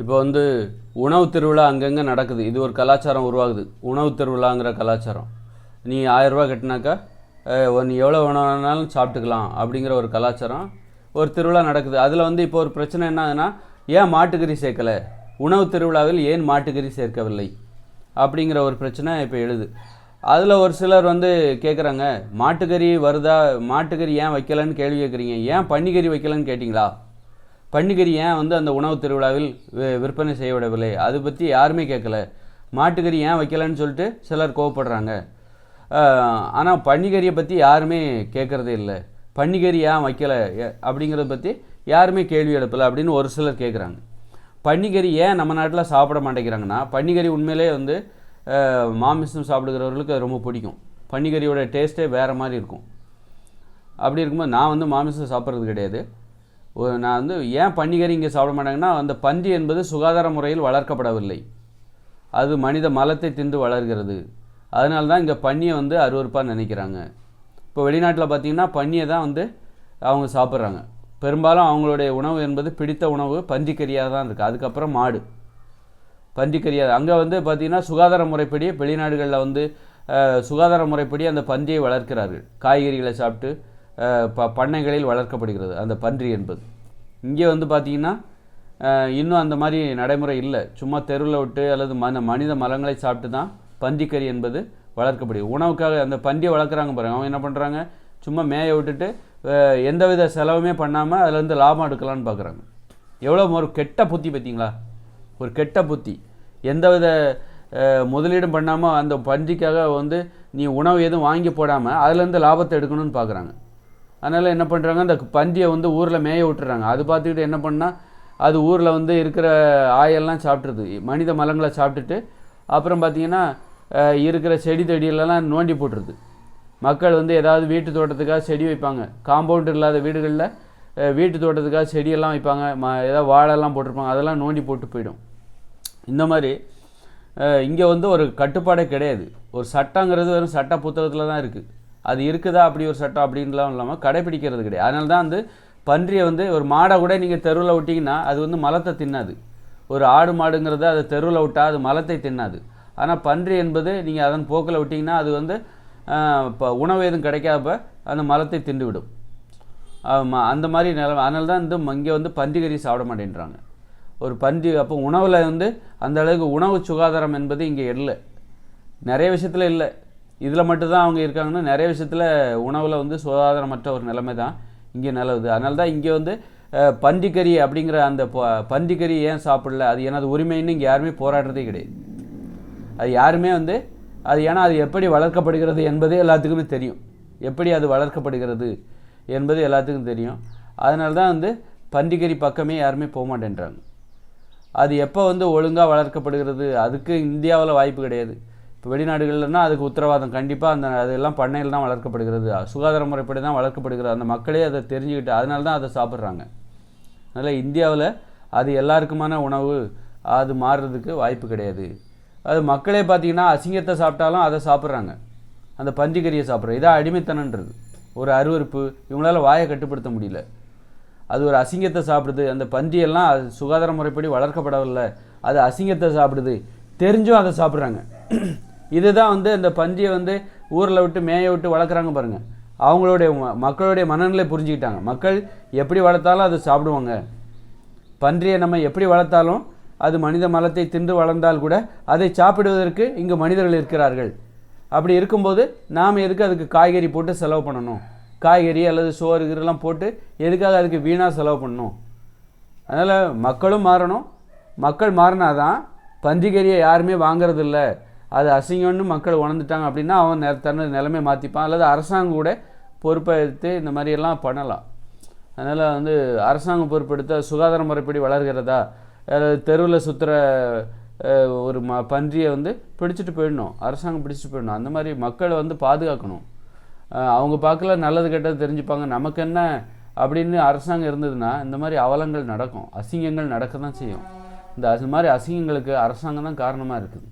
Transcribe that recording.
இப்போ வந்து உணவு திருவிழா அங்கங்கே நடக்குது. இது ஒரு கலாச்சாரம் உருவாகுது. உணவு திருவிழாங்கிற கலாச்சாரம். நீ ஆயிரரூபா கட்டினாக்கா நீ எவ்வளோ வேணாலும் சாப்பிட்டுக்கலாம் அப்படிங்கிற ஒரு கலாச்சாரம் ஒரு திருவிழா நடக்குது. அதில் வந்து இப்போ ஒரு பிரச்சனை என்ன ஆகுதுன்னா ஏன் மாட்டுக்கறி சேர்க்கலை? உணவு திருவிழாவில் ஏன் மாட்டுக்கறி சேர்க்கவில்லை? அப்படிங்கிற ஒரு பிரச்சனை இப்போ எழுது. அதில் ஒரு சிலர் வந்து கேட்குறாங்க மாட்டுக்கறி வருதா? மாட்டுக்கறி ஏன் வைக்கலன்னு கேள்வி கேட்குறீங்க ஏன் பன்னிக்கறி வைக்கலன்னு கேட்டிங்களா? பன்னிக்கறி ஏன் வந்து அந்த உணவு திருவிழாவில் விற்பனை செய்யவிடவில்லை? அதை பற்றி யாருமே கேட்கல. மாட்டுக்கறி ஏன் வைக்கலன்னு சொல்லிட்டு சிலர் கோவப்படுறாங்க. ஆனால் பன்னிக்கறியை பற்றி யாருமே கேட்குறதே இல்லை. பன்னிக்கறி ஏன் வைக்கலை? அப்படிங்கிறத பற்றி யாருமே கேள்வி எழுப்பலை அப்படின்னு ஒரு சிலர் கேட்குறாங்க. பன்னிக்கறி ஏன் நம்ம நாட்டில் சாப்பிட மாட்டேங்கிறாங்கன்னா பன்னிக்கறி உண்மையிலே வந்து மாமிசம் சாப்பிடுகிறவர்களுக்கு அது ரொம்ப பிடிக்கும். பன்னிக்கறியோட டேஸ்ட்டே வேறு மாதிரி இருக்கும். அப்படி இருக்கும்போது நான் வந்து மாமிசம் சாப்பிட்றது கிடையாது. நான் வந்து ஏன் பன்னிக்கறி இங்கே சாப்பிட மாட்டாங்கன்னா அந்த பன்றி என்பது சுகாதார முறையில் வளர்க்கப்படவில்லை. அது மனித மலத்தை தின்று வளர்கிறது. அதனால தான் இங்கே பன்னியை வந்து அருவருப்பாக நினைக்கிறாங்க. இப்போ வெளிநாட்டில் பார்த்தீங்கன்னா பன்னியை தான் வந்து அவங்க சாப்பிட்றாங்க. பெரும்பாலும் அவங்களுடைய உணவு என்பது பிடித்த உணவு பன்றிக்கறியாக தான் இருக்குது அதுக்கப்புறம் மாடு. பன்றிக்கறியாக. அங்கே வந்து பார்த்திங்கன்னா சுகாதார முறைப்படி வெளிநாடுகளில் வந்து சுகாதார முறைப்படி அந்த பன்றியை வளர்க்கிறார்கள். காய்கறிகளை சாப்பிட்டு ப பண்ணைகளில் வளர்க்கப்படுகிறது. அந்த பன்றி என்பது. இங்கே வந்து பார்த்திங்கன்னா இன்னும் அந்த மாதிரி நடைமுறை இல்லை. சும்மா தெருவில் விட்டு அல்லது மன மனித மலங்களை சாப்பிட்டு தான் பன்றிக்கறி என்பது வளர்க்கப்படுது உணவுக்காக அந்த பன்றியை வளர்க்குறாங்க பாருங்க. அவங்க என்ன பண்ணுறாங்க சும்மா மேய விட்டுட்டு எந்தவித செலவுமே பண்ணாமல் அதுலேருந்து லாபம் எடுக்கலாம்னு பார்க்குறாங்க. எவ்வளோ ஒரு கெட்ட புத்தி பார்த்தீங்களா? ஒரு கெட்ட புத்தி. எந்தவித முதலீடும் பண்ணாமல் அந்த பன்றிக்காக வந்து நீ உணவு எதுவும் வாங்கி போடாமல் அதுலேருந்து லாபத்தை எடுக்கணும்னு பார்க்குறாங்க. அதனால் என்ன பண்ணுறாங்க அந்த பந்தியை வந்து ஊரில் மேய விட்டுறாங்க. அது பார்த்துக்கிட்டு என்ன பண்ணால் அது ஊரில் வந்து இருக்கிற ஆயெல்லாம் சாப்பிட்ருது மனித மலங்களை சாப்பிட்டுட்டு அப்புறம் பார்த்தீங்கன்னா இருக்கிற செடி கொடியிலலாம் நோண்டி போட்டுருது. மக்கள் வந்து ஏதாவது வீட்டு தோட்டத்துக்காக செடி வைப்பாங்க. காம்பவுண்ட் இல்லாத வீடுகளில் வீட்டு தோட்டத்துக்காக செடியெல்லாம் வைப்பாங்க. ம ஏதாவது வாழைலாம் போட்டிருப்பாங்க. அதெல்லாம் நோண்டி போட்டு போயிடும். இந்த மாதிரி இங்கே வந்து ஒரு கட்டுப்பாடே கிடையாது. ஒரு சட்டங்கிறது வெறும் சட்ட புத்தகத்தில் தான் இருக்குது அது இருக்குதா அப்படி ஒரு சட்டம் அப்படின்லாம் இல்லாமல் கடைப்பிடிக்கிறது கிடையாது. அதனால தான் வந்து பன்றியை வந்து ஒரு மாடை கூட நீங்கள் தெருவில் விட்டிங்கன்னா அது வந்து மலத்தை தின்னாது. ஒரு ஆடு மாடுங்கிறத அது தெருவில் விட்டால் அது மலத்தை தின்னாது. ஆனால் பன்றி என்பது நீங்கள் அதன் போக்கில் விட்டிங்கன்னா அது வந்து இப்போ உணவு எதுவும் கிடைக்காதப்ப அந்த மலத்தை திண்டுவிடும் ஆமா, அந்த மாதிரி நிலம் அதனால தான் வந்து இங்கே வந்து பன்றிக்கறி சாப்பிட மாட்டேன்றாங்க. ஒரு பன்றி அப்போ உணவில் வந்து அந்த அளவுக்கு உணவு சுகாதாரம் என்பது இங்கே இல்லை. நிறைய விஷயத்தில் இல்லை. இதில் மட்டும்தான் அவங்க இருக்காங்கன்னா நிறைய விஷயத்தில் உணவில் வந்து சுகாதாரமற்ற ஒரு நிலைமை தான் இங்கே நிலவுது. அதனால தான் இங்கே வந்து பன்றிக்கறி அப்படிங்கிற அந்த ப- பன்றிக்கறி ஏன் சாப்பிடல? அது எனது உரிமைன்னு இங்கே யாருமே போராடுறதே கிடையாது. அது யாருமே வந்து அது ஏன்னா அது எப்படி வளர்க்கப்படுகிறது என்பதே எல்லாத்துக்குமே தெரியும். எப்படி அது வளர்க்கப்படுகிறது என்பது எல்லாத்துக்கும் தெரியும். அதனால தான் வந்து பன்றிக்கறி பக்கமே யாருமே போக மாட்டேன்றாங்க. அது எப்போ வந்து ஒழுங்காக வளர்க்கப்படுகிறது? அதுக்கு இந்தியாவில் வாய்ப்பு கிடையாது. இப்போ வெளிநாடுகள்னா அதுக்கு உத்தரவாதம். கண்டிப்பாக அந்த அதெல்லாம் பண்ணையில் தான் வளர்க்கப்படுகிறது. சுகாதார முறைப்படி தான் வளர்க்கப்படுகிறது. அந்த மக்களே அதை தெரிஞ்சுக்கிட்டு அதனால தான் அதை சாப்பிட்றாங்க. அதனால் இந்தியாவில் அது எல்லாருக்குமான உணவு அது மாறுறதுக்கு வாய்ப்பு கிடையாது. அது மக்களே பார்த்திங்கன்னா அசிங்கத்தை சாப்பிட்டாலும் அதை சாப்பிட்றாங்க. அந்த பஞ்சுக்கறியை சாப்பிட்ற இதான் அடிமைத்தனன்றது. ஒரு அருவருப்பு இவங்களால் வாயை கட்டுப்படுத்த முடியல. அது ஒரு அசிங்கத்தை சாப்பிடுது. அந்த பன்றியெல்லாம் அது சுகாதார முறைப்படி வளர்க்கப்படவில்லை. அது அசிங்கத்தை சாப்பிடுது. தெரிஞ்சும் அதை சாப்பிட்றாங்க. இதுதான் வந்து அந்த பன்றியை வந்து ஊரில் விட்டு மேய விட்டு வளர்க்குறாங்க பாருங்கள் அவங்களுடைய மக்களுடைய மனநிலை புரிஞ்சுக்கிட்டாங்க. மக்கள் எப்படி வளர்த்தாலும் அது சாப்பிடுவாங்க. பன்றியை நம்ம எப்படி வளர்த்தாலும் அது மனித மலத்தை தின்று வளர்ந்தால் கூட அதை சாப்பிடுவதற்கு இங்கு மனிதர்கள் இருக்கிறார்கள். அப்படி இருக்கும்போது நாம் எதுக்கு அதுக்கு காய்கறி போட்டு செலவு பண்ணணும்? காய்கறி அல்லது சோறு இதெல்லாம் போட்டு எதுக்காக அதுக்கு வீணாக செலவு பண்ணணும்? அதனால் மக்களும் மாறணும். மக்கள் மாறினாதான் பன்றிக்கறியை யாருமே வாங்குறதில்ல. அது அசிங்கம்னு மக்கள் உணர்ந்துட்டாங்க அப்படின்னா அவன் நேரத்தான தன்னோட நிலைமை மாற்றிப்பான் அல்லது அரசாங்கம் கூட பொறுப்பை எடுத்து இந்த மாதிரியெல்லாம் பண்ணலாம். அதனால் வந்து அரசாங்கம் பொறுப்பெடுத்த சுகாதார முறைப்படி வளர்கிறதா? அதாவது தெருவில் சுற்றுற ஒரு ம பன்றியை வந்து பிடிச்சிட்டு போயிடணும். அரசாங்கம் பிடிச்சிட்டு போயிடணும். அந்த மாதிரி மக்களை வந்து பாதுகாக்கணும். அவங்க பார்க்கல நல்லது கெட்டது தெரிஞ்சுப்பாங்க. நமக்கு என்ன அப்படின்னு அரசாங்கம் இருந்ததுன்னா இந்த மாதிரி அவலங்கள் நடக்கும். அசிங்கங்கள் நடக்க தான் செய்யும். இந்த அது மாதிரி அசிங்கங்களுக்கு அரசாங்கம் தான் காரணமாக இருக்குது.